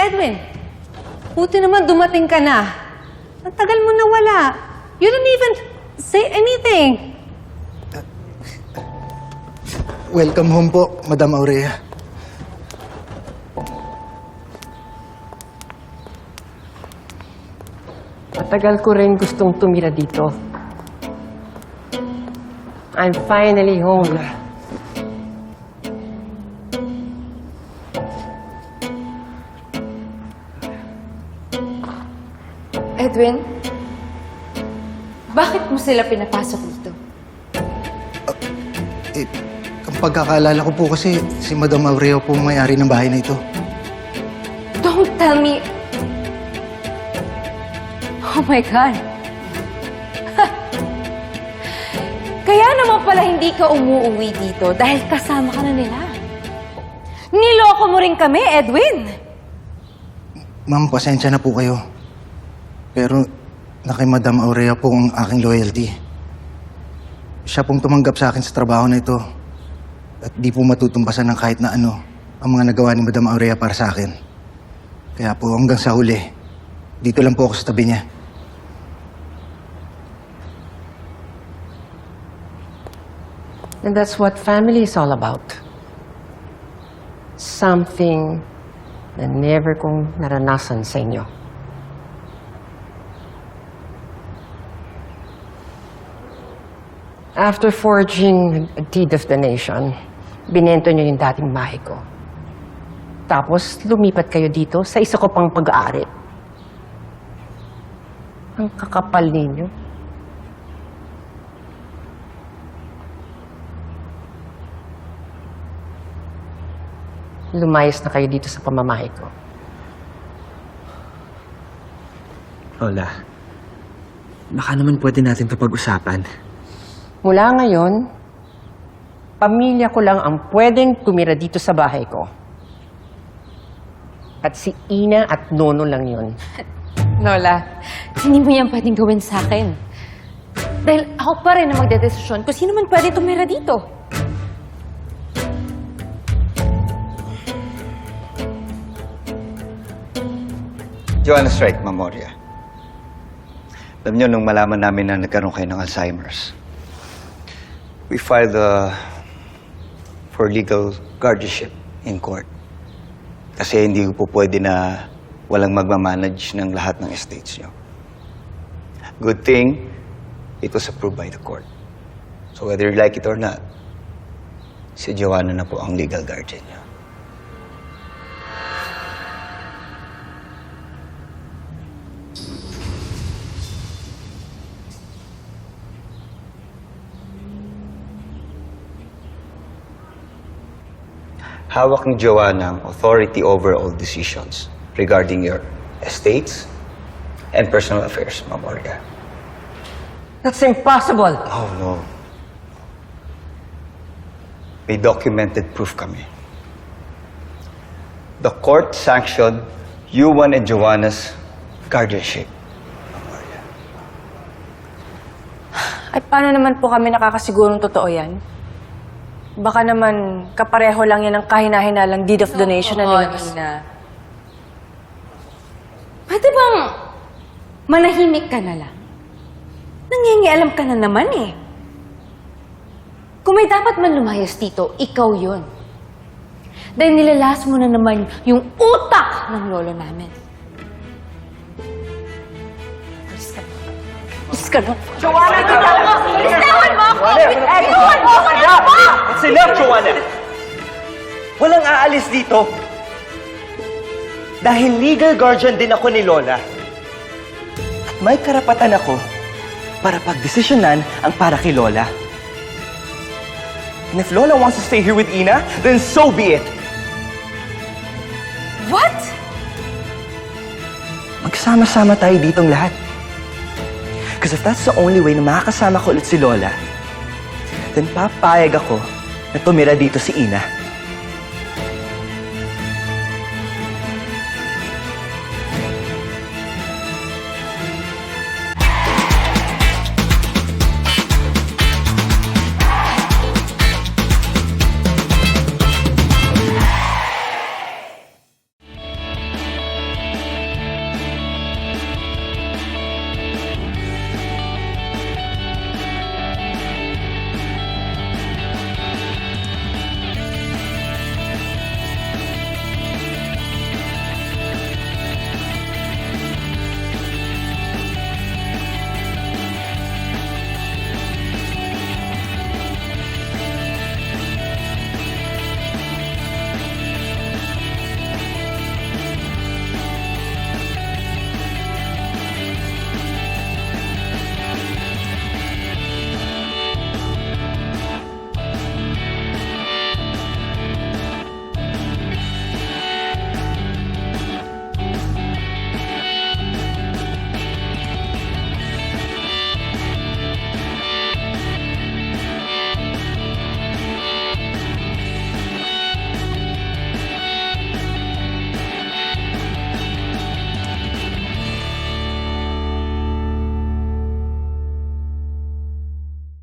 Edwin, buti naman dumating ka na. Ang tagal mo nawala. You didn't even say anything. Welcome home po, Madam Aurea. Matagal ko rin gustong tumira dito. I'm finally home. Edwin, bakit mo sila pinapasok dito? Eh, ang pagkakaalala ko po kasi si Madam Aurea po ang may-ari ng bahay na ito. Don't tell me... Oh my God. Kaya naman pala hindi ka umuwi dito dahil kasama ka na nila. Niloko mo rin kami, Edwin. Ma'am, pasensya na po kayo. Pero na kay Madam Aurea po ang aking loyalty. Siya pong tumanggap sa akin sa trabaho na ito. At di po matutumpasan ng kahit na ano ang mga nagawa ni Madam Aurea para sa akin. Kaya po hanggang sa huli, dito lang po ako sa tabi niya. And that's what family is all about. Something na never kong naranasan sa inyo. After forging a deed of donation, binento niyo yung dating bahay ko. Tapos, lumipat kayo dito sa isa ko pang pag-aari. Ang kakapal ninyo. Lumayas na kayo dito sa pamamahay ko. Lola, baka naman pwede natin ito pag-usapan. Mula ngayon, pamilya ko lang ang pwedeng tumira dito sa bahay ko. At si Ina at Nono lang yun. Lola, hindi mo yan pwedeng gawin sa akin. Dahil ako pa rin ang magdedesisyon kung sino man pwede tumira dito. Joanna's right, Memoria. Alam niyo, nung malaman namin na nagkaroon kayo ng Alzheimer's, we filed uh, for legal guardianship in court. Kasi hindi po pwede na walang magmamanage ng lahat ng estates niyo. Good thing, it was approved by the court. So whether you like it or not, si Joanna na po ang legal guardian niyo. Hawak ni Joanna ang authority over all decisions regarding your estates and personal affairs, Ma'am Olga. That's impossible! Oh, no. May documented proof kami. The court sanctioned Yuan and Joanna's guardianship. Ma'am Olga. Paano naman po kami nakakasigurong totoo yan? Baka naman kapareho lang yan ng kahina-hinalang deed of donation na nilabas. na. Pwede bang manahimik ka na lang? Nangingialam ka na naman eh. Kung may dapat man lumayas dito, ikaw yon. Dahil nilalas mo na naman yung utak ng lolo namin. Alis ka na. Alis ka na. Joanna, mo! Ako! Bitawan mo ako! That's enough, Joanna! Walang aalis dito. Dahil legal guardian din ako ni Lola. At may karapatan ako para pagdesisyonan ang para kay Lola. And if Lola wants to stay here with Ina, then so be it. What? Magsama-sama tayo ditong lahat. Because if that's the only way na makakasama ko ulit si Lola, then papayag ako na tumira dito si Ina.